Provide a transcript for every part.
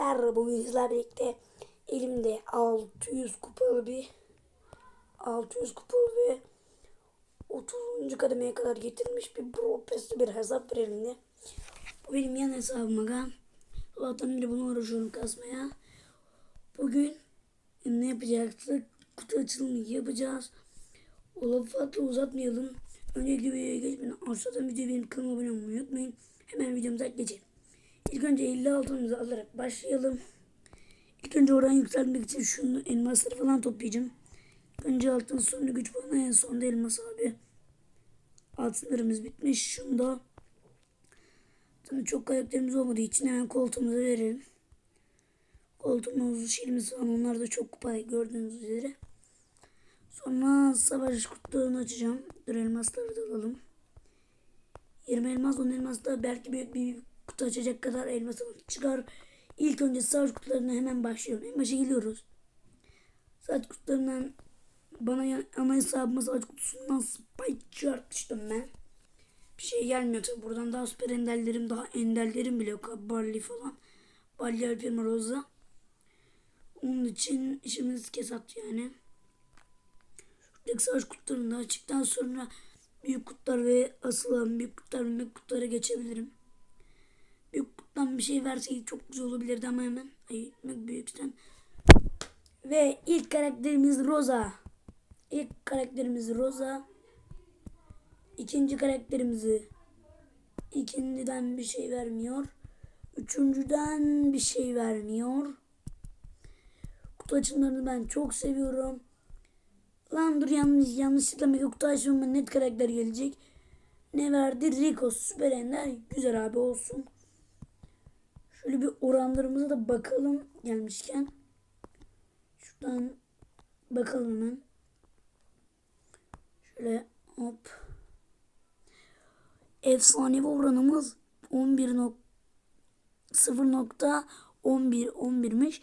arkadaşlar bugün sizlerle birlikte elimde 600 kupalı bir 600 kupalı ve 30. kademeye kadar getirilmiş bir Pro Pass'li bir hesap var elimde. Bu benim yan hesabım aga. Zaten önce bunu uğraşıyorum kasmaya. Bugün ne yapacaktık? Kutu açılımı yapacağız. O lafı uzatmayalım. Öncelikle videoya geçmeden aşağıdan videoyu benim kanalıma abone olmayı unutmayın. Hemen videomuza geçelim. İlk önce 50 altınımızı alarak başlayalım. İlk önce oran yükseltmek için şunu elmasları falan toplayacağım. Önce altın sonra güç puanı en sonunda elmas abi. Altınlarımız bitmiş. Şunda Tabii çok karakterimiz olmadığı için hemen koltuğumuza verelim. Koltuğumuz, şilimiz falan onlar da çok kupa gördüğünüz üzere. Sonra savaş kutularını açacağım. Dur elmasları da alalım. 20 elmas 10 elmas da belki büyük bir kutu açacak kadar elmas çıkar. İlk önce savaş kutularına hemen başlıyorum. En başa geliyoruz. Savaş kutularından bana ana hesabıma savaş kutusundan spike çarpmıştım ben. Bir şey gelmiyor tabi. Buradan daha süper enderlerim, daha enderlerim bile yok. Barley falan. Barley Alpema Rosa. Onun için işimiz kesat yani. Şuradaki savaş kutularını da sonra büyük kutlar ve asılan büyük kutlar ve büyük kutlara geçebilirim. Kuttan bir şey verseydi çok güzel olabilirdi ama hemen. Ay büyükten. Ve ilk karakterimiz Rosa. İlk karakterimiz Rosa. İkinci karakterimizi ikinciden bir şey vermiyor. Üçüncüden bir şey vermiyor. Kutu açımlarını ben çok seviyorum. Lan dur yanlış yanlışlıkla mega kutu açmama net karakter gelecek. Ne verdi? Rico süper ender. Güzel abi olsun. Şöyle bir oranlarımıza da bakalım gelmişken. Şuradan bakalım hemen. Şöyle hop. Efsanevi oranımız 11 nok 0.11 11'miş.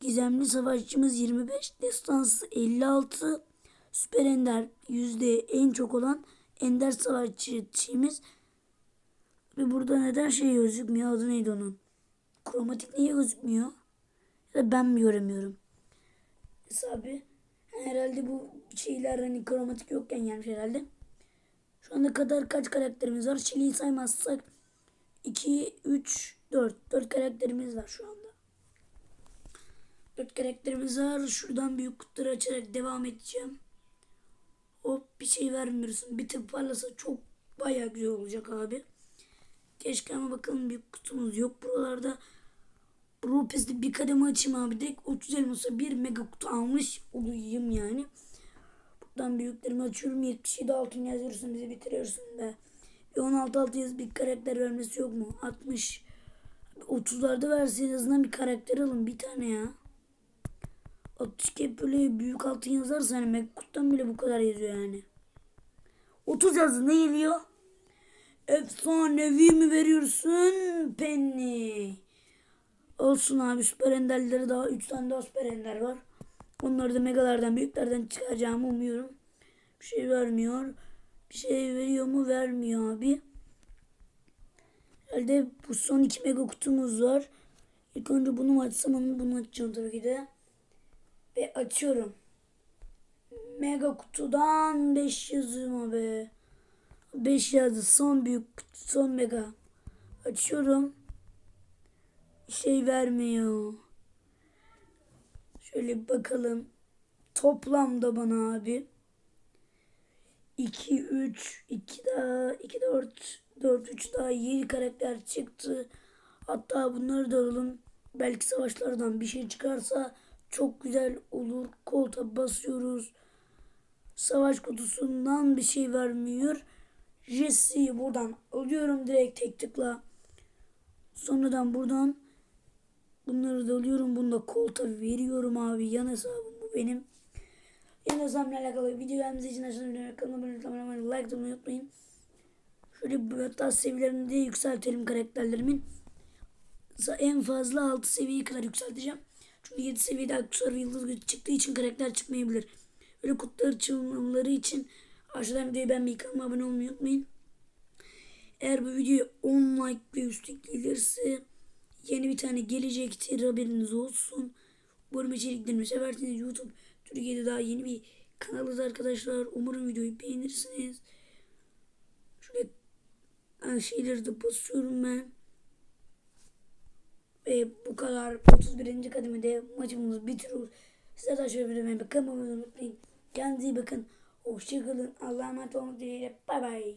Gizemli savaşçımız 25, destansı 56, süper ender yüzde en çok olan ender savaşçımız. Ve burada neden şey gözükmüyor? Adı neydi onun? Kromatik niye gözükmüyor? Ya da ben mi göremiyorum? Hesabı. Herhalde bu şeyler hani kromatik yokken gelmiş herhalde. Şu ana kadar kaç karakterimiz var? Çileyi saymazsak 2, 3, 4. 4 karakterimiz var şu anda. 4 karakterimiz var. Şuradan büyük kutuları açarak devam edeceğim. Hop bir şey vermiyorsun. Bir tık parlasa çok bayağı güzel olacak abi. Keşke ama bakalım büyük kutumuz yok buralarda. Pro Pass'te bir kademe açayım abi. Direkt 30 elmasa bir mega kutu almış olayım yani. Buradan büyüklerimi açıyorum. 77 altın yazıyorsun bizi bitiriyorsun be. Bir 16 altı yaz bir karakter vermesi yok mu? 60. 30'larda verse en azından bir karakter alın. Bir tane ya. 62 hep böyle büyük altın yazarsa hani Mekkut'tan bile bu kadar yazıyor yani. 30 yazdı ne geliyor? Efsanevi mi veriyorsun Penny? Olsun abi süper enderleri daha 3 tane daha süper ender var. Onları da megalardan büyüklerden çıkaracağımı umuyorum. Bir şey vermiyor. Bir şey veriyor mu? Vermiyor abi. Herhalde bu son iki mega kutumuz var. İlk önce bunu mu açsam onu bunu açacağım tabii ki de. Ve açıyorum. Mega kutudan 5 yazıyor be. 5 yazdı. Son büyük son mega. Açıyorum. Şey vermiyor. Şöyle bakalım. Toplamda bana abi. 2, 3, 2 daha, 2, 4, 4, 3 daha 7 karakter çıktı. Hatta bunları da alalım. Belki savaşlardan bir şey çıkarsa çok güzel olur. Kolta basıyoruz. Savaş kutusundan bir şey vermiyor. Jesse'yi buradan alıyorum direkt tek tıkla. Sonradan buradan bunları da alıyorum. Bunu da kolta veriyorum abi. Yan hesabım bu benim. Yan hesabımla alakalı video gelmesi için aşağıda kanalıma abone olmayı, like atmayı unutmayın. Şöyle bir hatta seviyelerini de yükseltelim karakterlerimin. En fazla 6 seviyeye kadar yükselteceğim. Çünkü 7 seviyede aksesuar ve yıldız çıktığı için karakter çıkmayabilir. Böyle kutular açılmaları için aşağıdan videoyu beğenmeyi kanalıma abone olmayı unutmayın. Eğer bu videoya 10 like ve üstü gelirse yeni bir tane gelecektir haberiniz olsun. Umarım içeriklerimi seversiniz. YouTube Türkiye'de daha yeni bir kanalız arkadaşlar. Umarım videoyu beğenirsiniz. Şöyle şeyleri de basıyorum ben. Ve bu kadar 31. kademede maçımız bitiriyoruz. Size de şöyle videomu bakın. Unutmayın. Kendinize iyi bakın. Hoşçakalın. Allah'a emanet olmak dileğiyle. Bay bay.